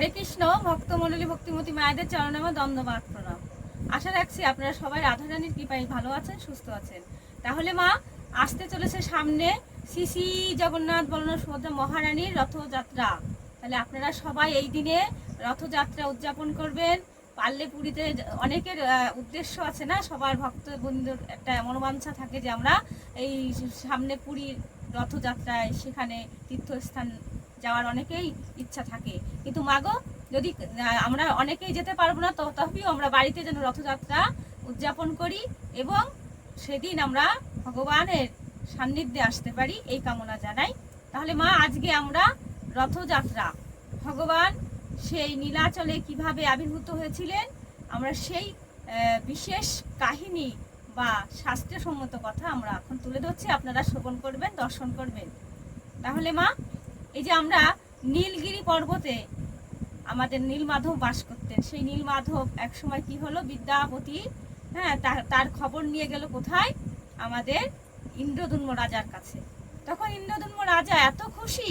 হরে কৃষ্ণ, ভক্তমণ্ডলী ভক্তিমতী মায়েদের চরণে আমার দ্বন্দ্ববাদ প্রণাম আশা রাখছি আপনারা সবাই রাধারানীর কৃপায় ভালো আছেন, সুস্থ আছেন। তাহলে মা, আসতে চলেছে সামনে শ্রী শ্রী জগন্নাথ বলন সুভদ্রা মহারানীর রথযাত্রা। তাহলে আপনারা সবাই এই দিনে রথযাত্রা উদযাপন করবেন। পারলে পুরীতে অনেকের উদ্দেশ্য আছে না, সবার ভক্ত বন্ধুর একটা মনোবাঞ্ছা থাকে যে আমরা এই সামনে পুরীর রথযাত্রায় সেখানে তীর্থস্থান যাওয়ার অনেকেই ইচ্ছা থাকে। কিন্তু মাগো, যদি আমরা অনেকেই যেতে পারব না তথাপিও আমরা বাড়িতে যেন রথযাত্রা উদযাপন করি এবং সেদিন আমরা ভগবানের সান্নিধ্যে আসতে পারি এই কামনা জানাই। তাহলে মা, আজকে আমরা রথযাত্রা, ভগবান সেই নীলাচলে কীভাবে আবির্ভূত হয়েছিলেন, আমরা সেই বিশেষ কাহিনী বা শাস্ত্রসম্মত কথা আমরা এখন তুলে ধরছি। আপনারা শ্রবণ করবেন, দর্শন করবেন। তাহলে মা এই যে আমরা নীলগিরি পর্বতে আমাদের নীলমাধব বাস করতেন। সেই নীলমাধব একসময় কি হলো? বিদ্যাপতি হ্যাঁ তার খবর নিয়ে গেল কোথায়? আমাদের ইন্দ্রদুম্ন রাজার কাছে। তখন ইন্দ্রদুম্ন রাজা এত খুশি,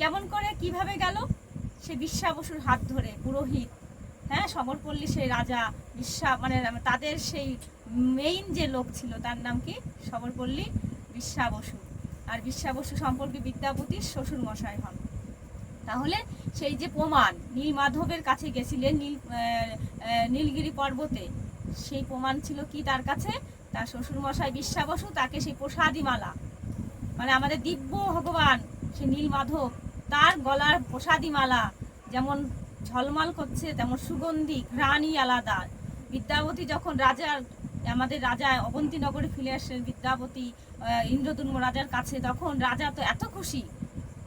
কেমন করে, কীভাবে গেল? সে বিশ্বা বসুর হাত ধরে, পুরোহিত হ্যাঁ সমরপল্লী সেই রাজা বিশ্বা মানে তাদের সেই মেইন যে লোক ছিল, তার নাম কি? সমরপল্লী বিশ্বা বসু। আর বিশ্বা বসু সম্পর্কে বিদ্যাপতির শ্বশুর মশাই হন। তাহলে সেই যে প্রমাণ নীল মাধবের কাছে গেছিলেন নীল নীলগিরি পর্বতে, সেই প্রমাণ ছিল কি তার কাছে? তার শ্বশুর মশাই বিশ্বা বসু তাকে সেই প্রসাদী মালা মানে আমাদের দিব্য ভগবান, সে নীল মাধব তার গলার প্রসাদী মালা যেমন ঝলমাল করছে, তেমন সুগন্ধি, ঘ্রাণই আলাদা। বিদ্যাপতি যখন রাজার আমাদের রাজা অবন্তীনগরে ফিরে আসেন বিদ্যাপতি আহ, ইন্দ্রদুম্ন রাজার কাছে। তখন রাজা তো এত খুশি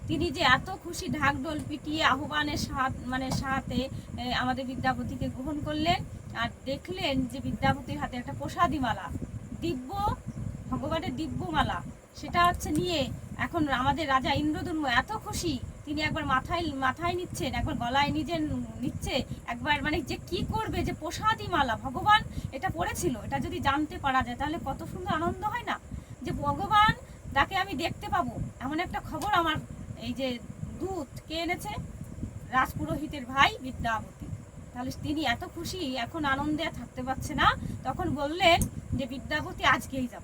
তিনি যে এত খুশি ঢাকঢোল পিটিয়ে আহ্বানের সাহাত মানে এ, আমাদের বিদ্যাপতিকে গ্রহণ করলেন আর দেখলেন যে বিদ্যাপতির হাতে একটা প্রসাদী মালা দিব্য ভগবানের দিব্য মালা সেটা হচ্ছে নিয়ে এখন আমাদের রাজা ইন্দ্রদুম্ন এত খুশি তিনি একবার মাথায় মাথায় নিচ্ছেন, একবার গলায় নিজে নিচ্ছে, একবার মানে যে কি করবে, যে প্রসাদী মালা, ভগবান এটা পড়েছিল, এটা যদি জানতে পারা যায় তাহলে কত সুন্দর আনন্দ হয় না? যে ভগবান তাকে আমি দেখতে পাবো, এমন একটা খবর আমার এই যে দূত কে এনেছে? রাজপুরোহিতের ভাই বিদ্যাপতি তাহলে তিনি এত খুশি, এখন আনন্দে থাকতে পারছে না। তখন বললেন যে বিদ্যাপতি আজকেই যাব।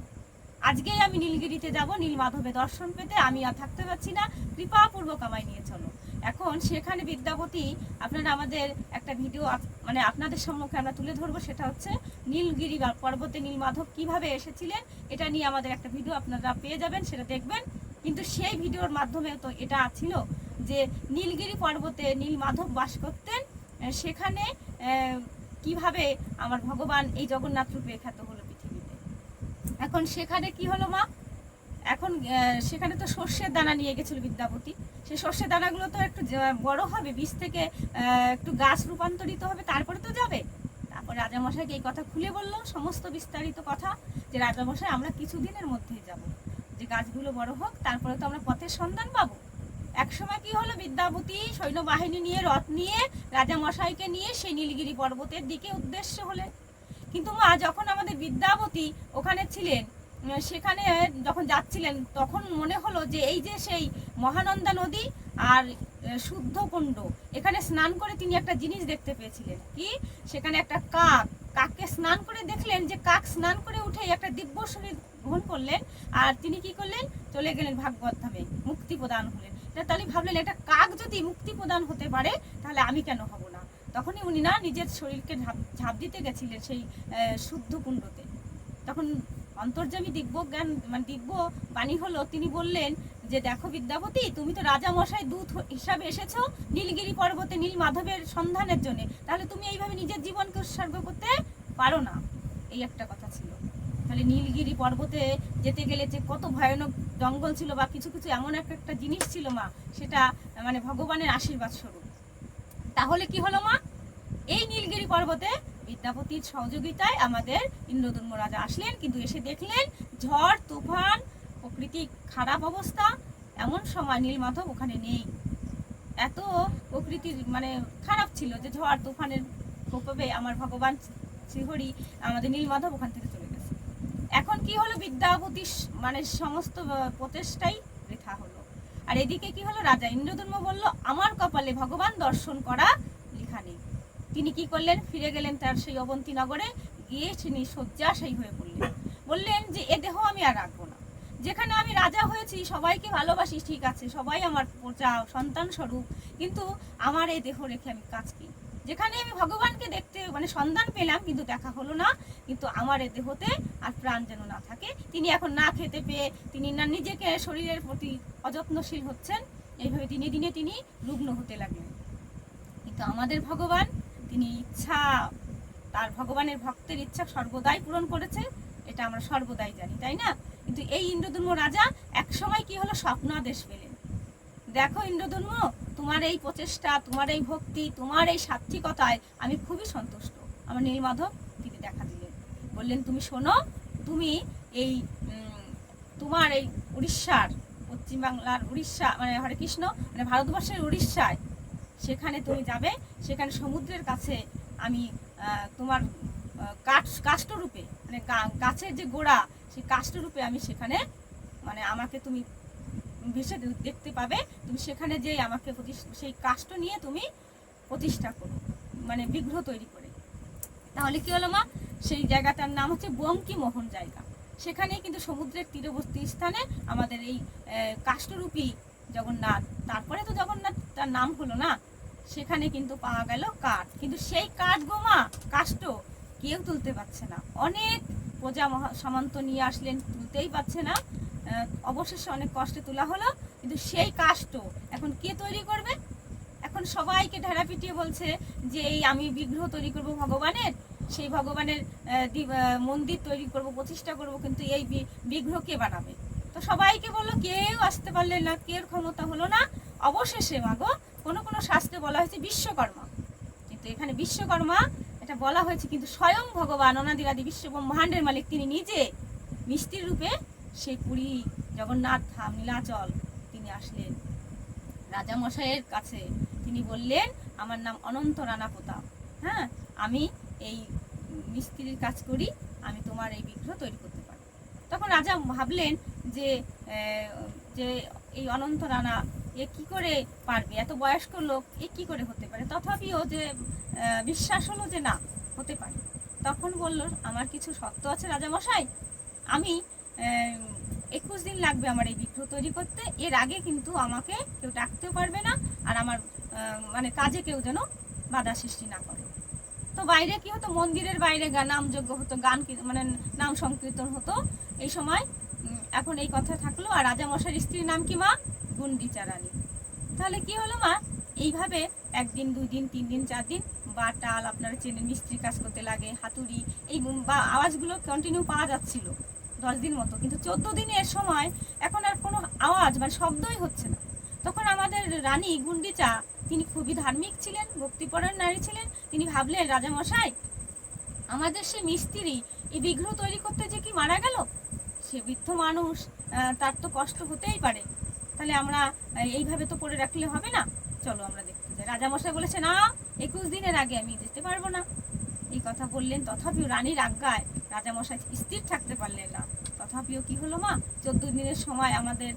আজকেই আমি নীলগিরিতে যাব, নীলমাধবে দর্শন পেতে। আমি আর থাকতে পারছি না। কৃপাপূর্বক আমায় নিয়ে চলো। এখন সেখানে বিদ্যাপতি আপনারা আমাদের একটা ভিডিও মানে আপনাদের সম্মুখে আমরা তুলে ধরবো। সেটা হচ্ছে নীলগিরি পর্বতে নীলমাধব কীভাবে এসেছিলেন, এটা নিয়ে আমাদের একটা ভিডিও আপনারা পেয়ে যাবেন, সেটা দেখবেন। কিন্তু সেই ভিডিওর মাধ্যমে তো এটা ছিল যে নীলগিরি পর্বতে নীলমাধব বাস করতেন। সেখানে কীভাবে আমার ভগবান এই জগন্নাথ রূপে খ্যাত হলো? এখন সেখানে কি হলো মা? এখন সেখানে তো সর্ষের দানা নিয়ে গেছিল বিদ্যাপতি। সেই সর্ষের দানাগুলো তো একটু বড় হবে, বীজ থেকে একটু গাছ রূপান্তরিত হবে, তারপরে তো যাবে। তারপর রাজামশাইকে এই কথা খুলে বলল, সমস্ত বিস্তারিত কথা যে রাজামশাই, আমরা কিছুদিনের মধ্যেই যাব। যে গাছগুলো বড় হোক, তারপরে তো আমরা পথের সন্ধান পাবো। একসময় কি হলো বিদ্যাপতি, সৈন্যবাহিনী নিয়ে, রথ নিয়ে, রাজামশাইকে নিয়ে, সেই নীলগিরি পর্বতের দিকে উদ্দেশ্য হলেন কিন্তু মা যখন আমাদের বিদ্যাপতি ওখানে ছিলেন সেখানে যখন যাচ্ছিলেন তখন মনে হলো যে এই যে সেই মহানন্দা নদী আর আহ, শুদ্ধ কুণ্ড এখানে স্নান করে তিনি একটা জিনিস দেখতে পেয়েছিলেন। কি? সেখানে একটা কাক কাককে স্নান করে দেখলেন যে কাক স্নান করে উঠে একটা দিব্য শরীর গ্রহণ করলেন আর তিনি কি করলেন? চলে গেলেন ভাগবত ধামে মুক্তি প্রদান হলেন। তাহলে ভাবলেন একটা কাক যদি মুক্তি প্রদান হতে পারে তাহলে আমি কেন হব না? তখনই উনি না নিজের শরীরকে ঝাঁপ ঝাঁপ দিতে গেছিলেন সেই শুদ্ধ কুণ্ডতে। তখন অন্তর্যামী দিব্য জ্ঞান মানে দিব্য বাণী হলো, তিনি বললেন যে, দেখো বিদ্যাপতি, তুমি তো রাজা মশাই দূত হিসাবে এসেছ নীলগিরি পর্বতে, নীল মাধবের সন্ধানের জন্য। তাহলে তুমি এইভাবে নিজের জীবনকে উৎসর্গ করতে পারো না। এই একটা কথা ছিল। তাহলে নীলগিরি পর্বতে যেতে গেলে যে কত ভয়ানক জঙ্গল ছিল বা কিছু কিছু এমন একটা জিনিস ছিল মা, সেটা মানে ভগবানের আশীর্বাদ স্বরূপ। তাহলে কি হলো মা? এই নীলগিরি পর্বতে বিদ্যাপতির সহযোগিতায় আমাদের ইন্দ্রদুম্ন রাজা আসলেন, কিন্তু এসে দেখলেন ঝড়, তুফান প্রকৃতি খারাপ অবস্থা। এমন সময় নীলমাধব ওখানে নেই। এত প্রকৃতির মানে খারাপ ছিল যে ঝড়, তুফানের প্রকোপে আমার ভগবান শ্রীহরি, আমাদের নীলমাধব ওখান থেকে চলে গেছে। এখন কি হলো বিদ্যাপতির মানে সমস্ত প্রচেষ্টাই বৃথা হলো। আর এদিকে কি হলো? রাজা ইন্দ্রধর্ম বলল, আমার কপালে ভগবান দর্শন করা লেখা নেই। তিনি কি করলেন? ফিরে গেলেন তার সেই অবন্তী নগরে, গিয়ে তিনি শয্যাশায়ী হয়ে পড়লেন। বললেন যে, এ দেহ আমি আর রাখব না। যেখানে আমি রাজা হয়েছি, সবাইকে ভালোবাসি, ঠিক আছে, সবাই আমার প্রজা, সন্তান স্বরূপ, কিন্তু আমার এই দেহ রেখে আমি কাজ কি যেখানে আমি ভগবানকে দেখতে মানে সন্ধান পেলাম, কিন্তু দেখা হলো না। কিন্তু আমার এই দেহতে আর প্রাণ যেন না থাকে। তিনি এখন না খেতে পেয়ে, তিনি না নিজেকে শরীরের প্রতি অযত্নশীল হচ্ছেন। এইভাবে দিনে দিনে তিনি রুগ্ন হতে লাগলেন। কিন্তু আমাদের ভগবান, তিনি ইচ্ছা, তার ভগবানের ভক্তের ইচ্ছা সর্বদাই পূরণ করেছে। এটা আমরা সর্বদাই জানি, তাই না? কিন্তু এই ইন্দ্রধর্ম রাজা একসময় কি হলো? স্বপ্নাদেশ পেলেন। দেখো ইন্দ্রধর্ম তোমার এই প্রচেষ্টা, তোমার এই ভক্তি, তোমার এই সাত্বিকতায় আমি খুবই সন্তুষ্ট। আমার নীলমাধব তিনি দেখা দিলেন। বললেন, তুমি শোনো, তুমি এই তোমার এই উড়িষ্যার পশ্চিমবাংলার উড়িষ্যা মানে হরে কৃষ্ণ মানে ভারতবর্ষের উড়িষ্যায় সেখানে তুমি যাবে। সেখানে সমুদ্রের কাছে আমি তোমার কাঠ, কাষ্ঠরূপে মানে গাছের যে গোড়া, সেই কাষ্ঠরূপে আমি সেখানে মানে আমাকে তুমি ভেসে দেখতে পাবে তুমি সেখানে যে আমাকে সেই কাষ্ঠ নিয়ে তুমি প্রতিষ্ঠা করো মানে বিগ্রহ তৈরি করে। তাহলে কি হলো মা? সেই জায়গাটার নাম হচ্ছে বঙ্কি মোহন জায়গা। সেখানে কিন্তু সমুদ্রের তীরবর্তী স্থানে আমাদের এই আহ, কাষ্ঠরূপী জগন্নাথ তারপরে তো জগন্নাথ তার নাম হলো না সেখানে কিন্তু পাওয়া গেল কাঠ। কিন্তু সেই কাঠ গোমা কাষ্ঠ কেউ তুলতে পারছে না। অনেক প্রজা সামন্ত নিয়ে আসলেন তুলতেই পারছে না। অবশেষে অনেক কষ্টে তোলা হলো, কিন্তু সেই কাষ্ঠ এখন কে তৈরি করবে? এখন সবাইকে ঢেরা পিটিয়ে বলছে যে এই আমি বিগ্রহ তৈরি করব ভগবানের, সেই ভগবানের মন্দির তৈরি করব, প্রতিষ্ঠা করব, কিন্তু এই বিগ্রহ কে বানাবে? তো সবাইকে বলল, কেউ আসতে পারলেন না, কেউ ক্ষমতা হলো না। অবশেষে মাগো, কোনো কোনো শাস্ত্রে বলা হয়েছে বিশ্বকর্মা। কিন্তু এখানে বিশ্বকর্মা এটা বলা হয়েছে, কিন্তু স্বয়ং ভগবান অনাদিরাদি বিশ্ব ব্রহ্মাণ্ডের মালিক, তিনি নিজে মিষ্টির রূপে সেই পুরী জগন্নাথ ধাম নীলাচল তিনি আসলেন। রাজামশাইয়ের কাছে তিনি বললেন, আমার নাম অনন্ত রানা প্রতাপ। হ্যাঁ আমি এই মিস্ত্রির কাজ করি, আমি তোমার এই বিগ্রহ তৈরি করতে পারি তখন রাজা ভাবলেন যে যে এই অনন্ত রানা এ কি করে পারবে? এত বয়স্ক লোক, এ কি করে হতে পারে? তথাপিও যে বিশ্বাস হলো যে না, হতে পারে। তখন বলল, আমার কিছু সত্য আছে রাজামশাই। আমি একুশ দিন লাগবে আমার এই বিগ্রহ তৈরি করতে। এর আগে কিন্তু আমাকে কেউ ডাকতেও পারবে না আর আমার মানে কাজে কেউ যেন বাধা সৃষ্টি না করে। তো বাইরে কি হতো? মন্দিরের বাইরে নামযজ্ঞ হতো, গান মানে নাম সংকীর্তন হতো। এই সময় এখন এই কথা থাকল। আর রাজামশাইয়ের স্ত্রীর নাম কি মা? গুন্ডিচা রানী তাহলে কি হলো মা? এইভাবে একদিন দুই দিন তিন দিন চার দিন বা টাল আপনারা চেনে মিস্ত্রি কাজ করতে লাগে, হাতুড়ি, এই আওয়াজগুলো কন্টিনিউ পাওয়া যাচ্ছিল। দশ দিন মতো। কিন্তু চোদ্দ দিনের সময় এখন আর কোনো আওয়াজ মানে শব্দই হচ্ছে না। তখন আমাদের রানী গুন্ডিচা তিনি খুবই ধার্মিক ছিলেন, ভক্তিপরায়ণ নারী ছিলেন, তিনি ভাবলেন রাজামশাই আমাদের সে মিস্ত্রি, এই বিগ্রহ তৈরি করতে যে কি মারা গেল? সে বৃদ্ধ মানুষ তার তো কষ্ট হতেই পারে। তাহলে আমরা এইভাবে তো পড়ে রাখলে হবে না। চলো আমরা দেখতে যাই। রাজামশাই বলেছে, না, একুশ দিনের আগে আমি যেতে পারব না। এই কথা বললেন, তথাপিও রানীর আজ্ঞায় রাজামশাই স্থির থাকতে পারলেন না। তথাপিও কি হলো মা? চোদ্দ দিনের সময় আমাদের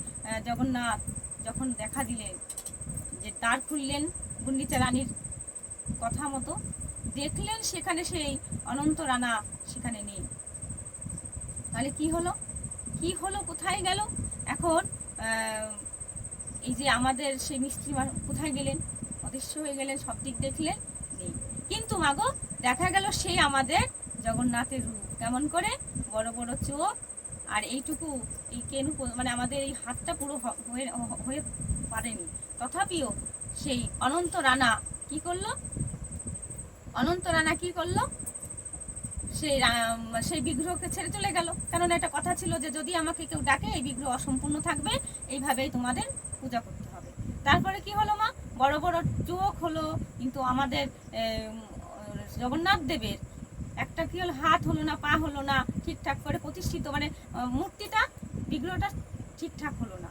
জগন্নাথ যখন দেখা দিলেন যে দ্বার খুললেন গুন্ডিচা রানীর কথা মতো, দেখলেন সেখানে সেই অনন্ত রানা সেখানে নেই। তাহলে কি হলো? কি হলো? কোথায় গেল? এখন এই যে আমাদের সেই মিস্ত্রি কোথায় গেলেন? অদৃশ্য হয়ে গেলেন, সব দিক দেখলেন, নেই। কিন্তু মাগো দেখা গেল সেই আমাদের জগন্নাথের রূপ। কেমন করে? বড় বড় চোখ আর এইটুকু, এই কেনু মানে আমাদের এই হাতটা পুরো হয়ে পারেনি। তথাপিও সেই অনন্ত রানা কি করল? অনন্ত রানা কি করল? সেই সেই বিগ্রহকে ছেড়ে চলে গেল। কেননা একটা কথা ছিল যে যদি আমাকে কেউ ডাকে, এই বিগ্রহ অসম্পূর্ণ থাকবে। এইভাবেই তোমাদের পূজা করতে হবে। তারপরে কি হলো মা? বড় বড় চোখ হলো, কিন্তু আমাদের জগন্নাথ দেবের। একটা কি হলো, হাত হলো না, পা হলো না, ঠিকঠাক করে প্রতিষ্ঠিত মানে মূর্তিটা, বিগ্রহটা ঠিকঠাক হলো না।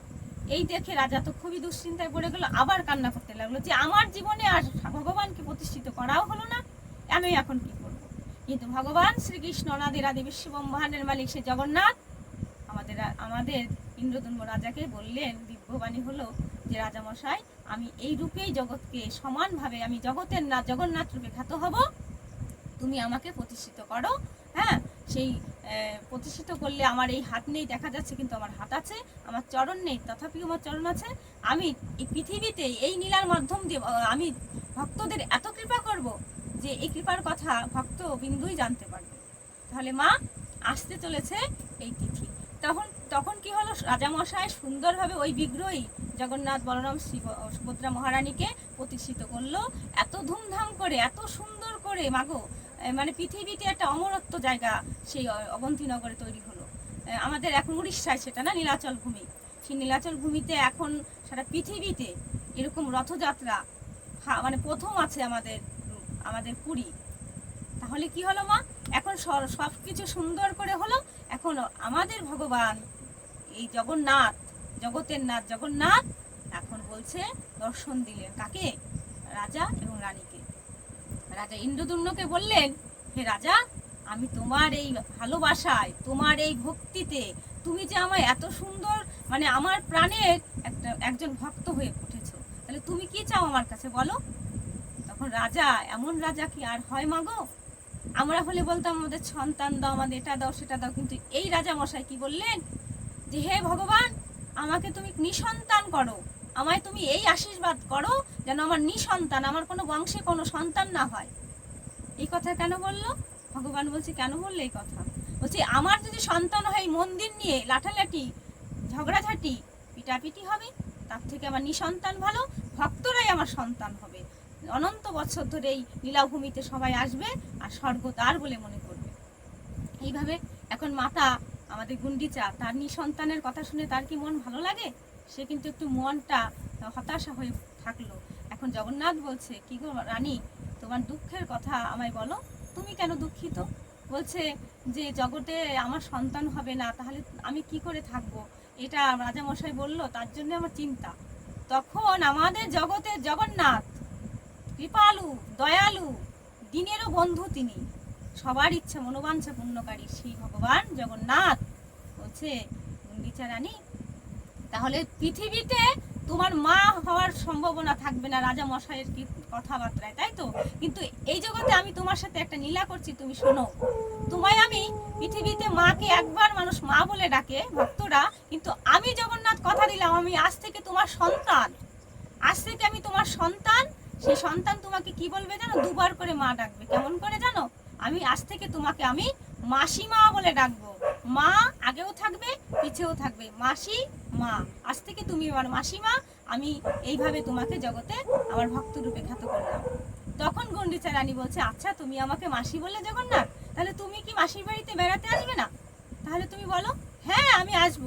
এই দেখে রাজা তো খুবই দুশ্চিন্তায় পড়ে গেল, আবার কান্না করতে লাগল যে, আমার জীবনে আর ভগবানকে প্রতিষ্ঠিত করাও হলো না, আমি এখন কি করব? কিন্তু ভগবান শ্রীকৃষ্ণ অনাদির আদি বিশ্ব ব্রহ্মাণ্ডের মালিক সে জগন্নাথ। আমাদের আমাদের ইন্দ্রদম্ব রাজাকে বললেন, দিব্যবাণী হলো যে, রাজামশাই, আমি এই রূপেই জগৎকে সমানভাবে, আমি জগতের না, জগন্নাথ রূপে খ্যাত হব। তুমি আমাকে প্রতিষ্ঠিত করো। হ্যাঁ? সেই প্রতিষ্ঠিত করলে আমার এই হাত নেই, দেখা যাচ্ছে কিন্তু আমার হাত আছে, আমার চরণ নেই, তথাপিও আমার চরণ আছে। আমি এই পৃথিবীতে এই নীলার মাধ্যম দিয়ে আমি ভক্তদের এত কৃপা করব যে এই কৃপার কথা ভক্ত বিন্দুই জানতে পারবে। তাহলে মা, আসতে চলেছে এই তিথি। তখন তখন কি হলো? রাজামশাই সুন্দরভাবে ওই বিগ্রহই জগন্নাথ বলরাম শ্রী সুভদ্রা মহারানীকে প্রতিষ্ঠিত করল। এত ধুমধাম করে, এত সুন্দর করে মাগো মানে পৃথিবীতে একটা অমরত্ব জায়গা সেই অবন্তীনগরে তৈরি হলো। আমাদের এখন উড়িষ্যায় সেটা না, নীলাচল ভূমি। সেই নীলাচল ভূমিতে এখন সারা পৃথিবীতে এরকম রথযাত্রা মানে প্রথম আছে আমাদের আমাদের পুরী। তাহলে কি হলো মা? এখন সব কিছু সুন্দর করে হলো। এখন আমাদের ভগবান, এই জগন্নাথ, জগতের নাথ, জগন্নাথ এখন বলছে দর্শন দিলেন কাকে? রাজা এবং রানীকে। রাজা ইন্দ্রদুম্নকে বললেন, হে রাজা, আমি তোমার এই ভালোবাসায়, তোমার এই ভক্তিতে, তুমি যে আমায় এত সুন্দর মানে আমার প্রাণের একটা, একজন ভক্ত হয়ে উঠেছো, তাহলে তুমি কি চাও আমার কাছে বলো? তখন রাজা, এমন রাজা কি আর হয় মাগো? আমরা হলে বলতাম, আমাদের সন্তান দাও, আমাদের এটা দাও, সেটা দাও। কিন্তু এই রাজা মশাই কি বললেন, যে হে ভগবান, আমাকে তুমি নিসন্তান করো আমায় তুমি এই আশীর্বাদ করো যেন আমার নিসন্তান, আমার কোনো বংশে কোনো সন্তান না হয়। এই কথা কেন বলল? ভগবান বলছে, কেন বললে এই কথা? বলছে, আমার যদি সন্তান হয় মন্দির নিয়ে, লাঠালাঠি, ঝগড়াঝাটি, পিটাপিটি হবে, তার থেকে আমার নিসন্তান ভালো, ভক্তরাই আমার সন্তান হবে। অনন্ত বছর ধরে এই লীলাভূমিতে সবাই আসবে, আর স্বর্গ তার বলে মনে করবে। এইভাবে এখন মাতা, আমাদের গুন্ডিচা, তার নিঃসন্তানের কথা শুনে তার কি মন ভালো লাগে? সে কিন্তু একটু মনটা হতাশা হয়ে থাকল। এখন জগন্নাথ বলছে, কি গো রানী, তোমার দুঃখের কথা আমায় বলো। তুমি কেন দুঃখিত? বলছে যে, জগতে আমার সন্তান হবে না, তাহলে আমি কি করে থাকব? এটা রাজামশাই বলল, তার জন্য আমার চিন্তা। তখন আমাদের জগতে জগন্নাথ, কৃপালু, দয়ালু, দিনেরও বন্ধু তিনি। সবার ইচ্ছা মনোবাঞ্ছা পূর্ণকারী সেই ভগবান জগন্নাথ। বলছে গুন্ডিচা রানী তাহলে পৃথিবীতে তোমার মা হওয়ার সম্ভাবনা থাকবে না, রাজা মশাইয়ের কি কথাবার্তায়, তাই তো? কিন্তু এই জগতে আমি তোমার সাথে একটা নীলা করছি, তুমি শোনো। তোমায় আমি পৃথিবীতে মাকে একবার মানুষ মা বলে ডাকে, ভক্তরা, কিন্তু আমি জগন্নাথ কথা দিলাম, আমি আজ থেকে তোমার সন্তান। আজ থেকে আমি তোমার সন্তান, সেই সন্তান তোমাকে কি বলবে জানো? দুবার করে মা ডাকবে। কেমন করে জানো? আমি আজ থেকে তোমাকে আমি মাসিমা বলে ডাকবো। মা আগেও থাকবে, পিছেও থাকবে। মাসি, মা, আজ থেকে তুমি আমার মাসিমা, আমি এইভাবে তোমাকে জগতে আমার ভক্ত রূপে খ্যাত করলাম। তখন গন্ডিচা রানী বলছে আচ্ছা তুমি আমাকে মাসি বললে জগন্নাথ, তাহলে তুমি কি মাসির বাড়িতে বেড়াতে আসবে না? তাহলে তুমি বলো হ্যাঁ আমি আসব।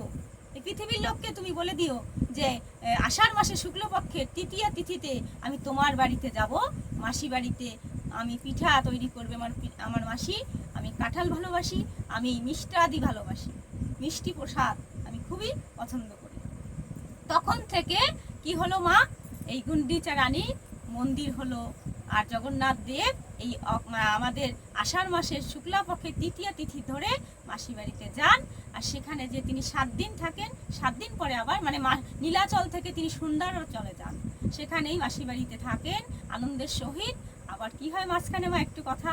পৃথিবীর লোককে তুমি বলে দিও যে আষাঢ় মাসে শুক্লপক্ষের তৃতীয়া তিথিতে আমি তোমার বাড়িতে যাব। মাসি বাড়িতে আমি পিঠা তৈরি করবে আমার আমার মাসি আমি কাঁঠাল ভালোবাসি, আমি মিষ্টাদি ভালোবাসি। মিষ্টি প্রসাদ আমি খুবই পছন্দ করি। তখন থেকে কি হলো মা? এই গুন্ডিচা রানী মন্দির হলো আর জগন্নাথ দেব এই আমাদের আষাঢ় মাসের শুক্লাপক্ষের তৃতীয়া তিথি ধরে মাসি বাড়িতে যান। আর সেখানে যে তিনি সাত দিন থাকেন, সাত দিন পরে আবার মানে নীলাচল থেকে তিনি সুন্দর চলে যান। সেখানেই মাসি বাড়িতে থাকেন, আনন্দের সহিত। আবার কি হয় মাঝখানে মা একটু কথা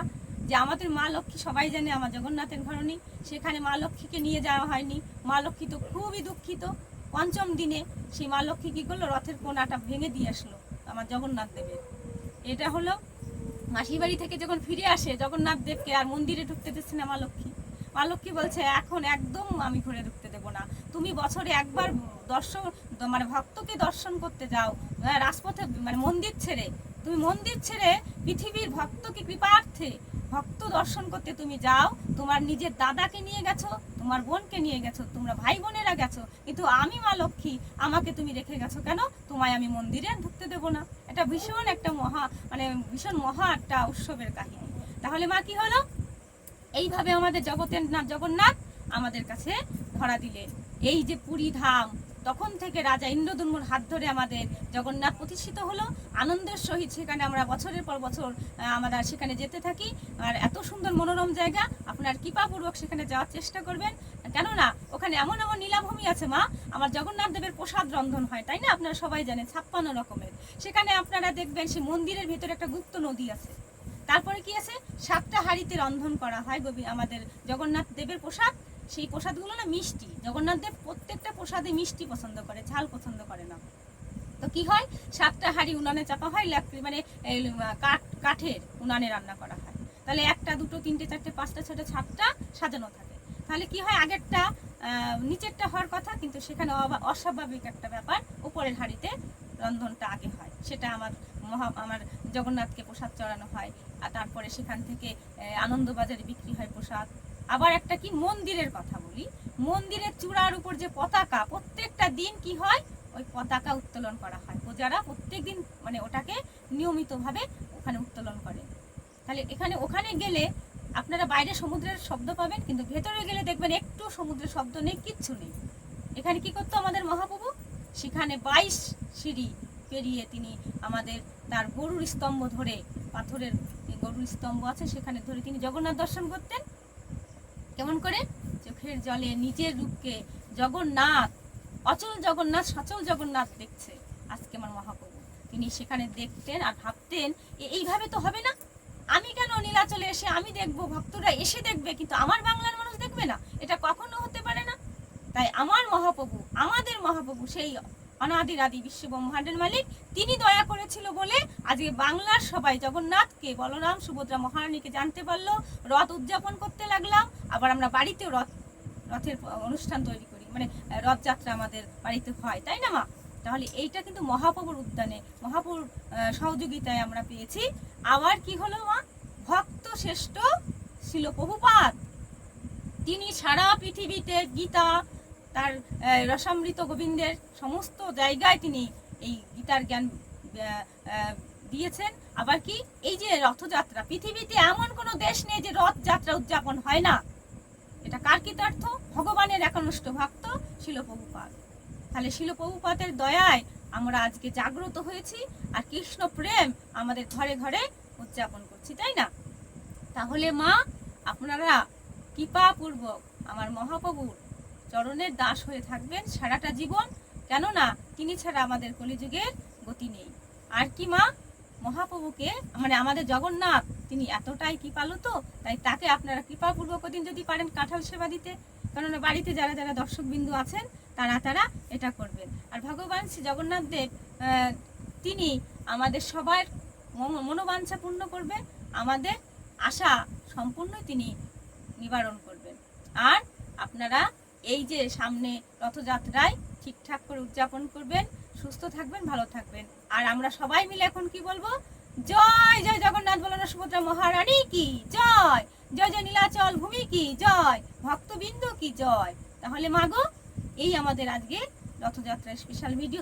যে আমাদের মা লক্ষ্মী সবাই জানে আমার জগন্নাথের ঘরণী। সেখানে মা লক্ষ্মীকে নিয়ে যাওয়া হয়নি। মা লক্ষ্মী তো খুবই দুঃখিত। পঞ্চম দিনে সেই মা লক্ষ্মী কী করল? রথের কোনাটা ভেঙে দিয়ে আসলো আমার জগন্নাথ দেবের। এটা হলো মাসি বাড়ি থেকে যখন ফিরে আসে জগন্নাথ দেবকে আর মন্দিরে ঢুকতে দিচ্ছে না মা লক্ষ্মী। মা লক্ষ্মী বলছে, এখন একদম আমি ঘুরে ঢুকতে দেবো না। তুমি বছরে একবার দর্শন মানে ভক্তকে দর্শন করতে যাও রাজপথে মানে মন্দির ছেড়ে। তুমি মন্দির ছেড়ে পৃথিবীর ভক্তকে কৃপার্থে ভক্ত দর্শন করতে তুমি যাও, তোমার নিজের দাদাকে নিয়ে গেছো, তোমার বোনকে নিয়ে গেছো, তোমরা ভাই বোনেরা গেছো, কিন্তু আমি মা লক্ষ্মী, আমাকে তুমি রেখে গেছো কেন? তোমায় আমি মন্দিরে ঢুকতে দেবো না। এটা ভীষণ একটা মহা মানে ভীষণ মহা একটা উৎসবের কাহিনী। তাহলে মা কি হলো? এইভাবে আমাদের জগতের নাথ জগন্নাথ আমাদের কাছে ধরা দিলেন। এই যে পুরী ধাম তখন থেকে রাজা ইন্দ্রদুম্নর হাত ধরে আমাদের জগন্নাথ প্রতিষ্ঠিত হলো। আনন্দের সহিত সেখানে আমরা বছরের পর বছর আমরা সেখানে যেতে থাকি। আর এত সুন্দর মনোরম জায়গা, আপনার কৃপাপূর্বক সেখানে যাওয়ার চেষ্টা করবেন। কেননা, ওখানে এমন এমন নীলাভূমি আছে মা, আমার জগন্নাথ দেবের প্রসাদ রন্ধন হয়, তাই না? আপনারা সবাই জানেন, ছাপ্পান্ন রকমের। সেখানে আপনারা দেখবেন সে মন্দিরের ভেতরে একটা গুপ্ত নদী আছে। তারপরে কি আছে? সাতটা হাঁড়িতে রন্ধন করা হয় আমাদের জগন্নাথ দেবের প্রসাদ। সেই প্রসাদগুলো না মিষ্টি। জগন্নাথ দেব প্রত্যেকটা প্রসাদে মিষ্টি পছন্দ করে, ঝাল পছন্দ করে না। তো কি হয়? সাতটা হাঁড়ি উনানে চাপা হয় লাকড়ি মানে কাঠ, কাঠের উনানে রান্না করা হয়। তাহলে একটা, দুটো, তিনটে, চারটে, পাঁচটা ছটা সাতটা সাজানো থাকে। তাহলে কি হয়? আগেরটা নিচেরটা হওয়ার কথা, কিন্তু সেখানে অস্বাভাবিক একটা ব্যাপার, উপরের হাঁড়িতে রন্ধনটা আগে হয়। সেটা আমার মহা, আমার জগন্নাথকে প্রসাদ চড়ানো হয়, আর তারপরে সেখান থেকে আনন্দবাজারে বিক্রি হয় প্রসাদ। আবার একটা কি মন্দিরের কথা বলি। মন্দিরের চূড়ার উপর যে পতাকা, প্রত্যেকটা দিন কি হয়? ওই পতাকা উত্তোলন করা হয়। প্রজারা প্রত্যেক দিন মানে ওটাকে নিয়মিতভাবে ওখানে উত্তোলন করে। তাহলে এখানে, ওখানে গেলে আপনারা বাইরে সমুদ্রের শব্দ পাবেন, কিন্তু ভেতরে গেলে দেখবেন একটু সমুদ্রের শব্দ নেই, কিচ্ছু নেই। এখানে কি করতো আমাদের মহাপ্রভু? সেখানে বাইশ সিঁড়ি পেরিয়ে তিনি আমাদের তার গরুর স্তম্ভ ধরে, পাথরের গরুর স্তম্ভ আছে, সেখানে ধরে তিনি জগন্নাথ দর্শন করতেন। কেমন করে? চোখের জলে নিজের রূপকে জগন্নাথ, অচল জগন্নাথ, সচল জগন্নাথ দেখছে আজকে আমার মহাপ্রভু। তিনি সেখানে দেখতেন আর ভাবতেন এইভাবে তো হবে না। আমি কেন নীলাচলে এসে আমি দেখব? ভক্তরা এসে দেখবে, কিন্তু আমার বাংলার মানুষ দেখবে না। এটা কখনো হতে পারে না। তাই আমার মহাপ্রভু, আমাদের মহাপ্রভু সেই অনাদির আদি বিশ্ব ব্রহ্মাণ্ডের মালিক। তিনি দয়া করেছিল বলে আজকে বাংলার সবাই জগন্নাথকে, বলরাম সুভদ্রা মহারানীকে জানতে পারল। রথ উদযাপন করতে লাগলাম। আবার আমরা বাড়িতেও রথ, রথের অনুষ্ঠান তৈরি করি। মানে রথযাত্রা আমাদের বাড়িতে হয়, তাই না মা? তাহলে এইটা কিন্তু মহাপ্রভুর উদ্যানে, মহাপ্রভুর সহযোগিতায় আমরা পেয়েছি। আবার কি হলো মা? ভক্ত শ্রেষ্ঠ ছিল প্রভুপাদ তিনি সারা পৃথিবীতে গীতা তার রসামৃত গোবিন্দের সমস্ত জায়গায় তিনি এই গীতার জ্ঞান দিয়েছেন। আবার কি? এই যে রথযাত্রা, পৃথিবীতে এমন কোনো দেশ নেই যে রথযাত্রা উদযাপন হয় না। এটা কার কৃতার্থ ভগবানের একনিষ্ঠ ভক্ত শিলপ্রভুপাদ। তাহলে শিলপ্রভুপাদের দয়ায় আমরা আজকে জাগ্রত হয়েছি আর কৃষ্ণ প্রেম আমাদের ঘরে ঘরে উদযাপন করছি, তাই না? তাহলে মা, আপনারা কৃপাপূর্বক আমার মহাপ্রভুর চরণের দাস হয়ে থাকবেন সারাটা জীবন। কেননা তিনি ছাড়া আমাদের কলিযুগের গতি নেই। আর কি মা? মহাপ্রভুকে মানে আমাদের জগন্নাথ, তিনি এতটাই কৃপালু তো তাই তাকে আপনারা কৃপাপূর্বক দিন যদি পারেন কাঁঠাল সেবা দিতে। কেননা বাড়িতে যারা যারা দর্শক বিন্দু আছেন, তারা তারা এটা করবেন। আর ভগবান শ্রী জগন্নাথ দেব তিনি আমাদের সবার মনো- মনোবাঞ্ছা পূর্ণ করবেন। আমাদের আশা সম্পূর্ণই তিনি নিবারণ করবেন। আর আপনারা এই যে সামনে রথযাত্রায় ঠিকঠাক করে উদযাপন করবেন, সুস্থ থাকবেন, ভালো থাকবেন। আর আমরা সবাই মিলে এখন কি বলব? জয় জয় জগন্নাথ বলনা সুভদ্রা মহারানী কি জয়? জয় জয় নীলাচল ভূমি কি জয়? ভক্তবৃন্দ কি জয়? তাহলে মাগো, এই আমাদের আজকে রথযাত্রার স্পেশাল ভিডিও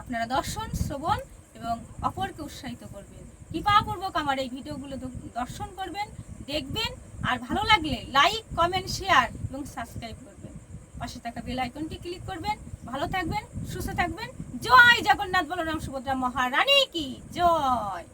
আপনারা দর্শন, শ্রবণ এবং অপরকে উৎসাহিত করবেন। কৃপাপূর্বক আমার এই ভিডিওগুলো দর্শন করবেন, দেখবেন। আর ভালো লাগলে লাইক কমেন্ট শেয়ার এবং সাবস্ক্রাইব করবেন। পাশে থাকা বেল আইকনটি ক্লিক করবেন। ভালো থাকবেন, সুস্থ থাকবেন। জয় জগন্নাথ বলরাম সুভদ্রা মহারানী কি জয়।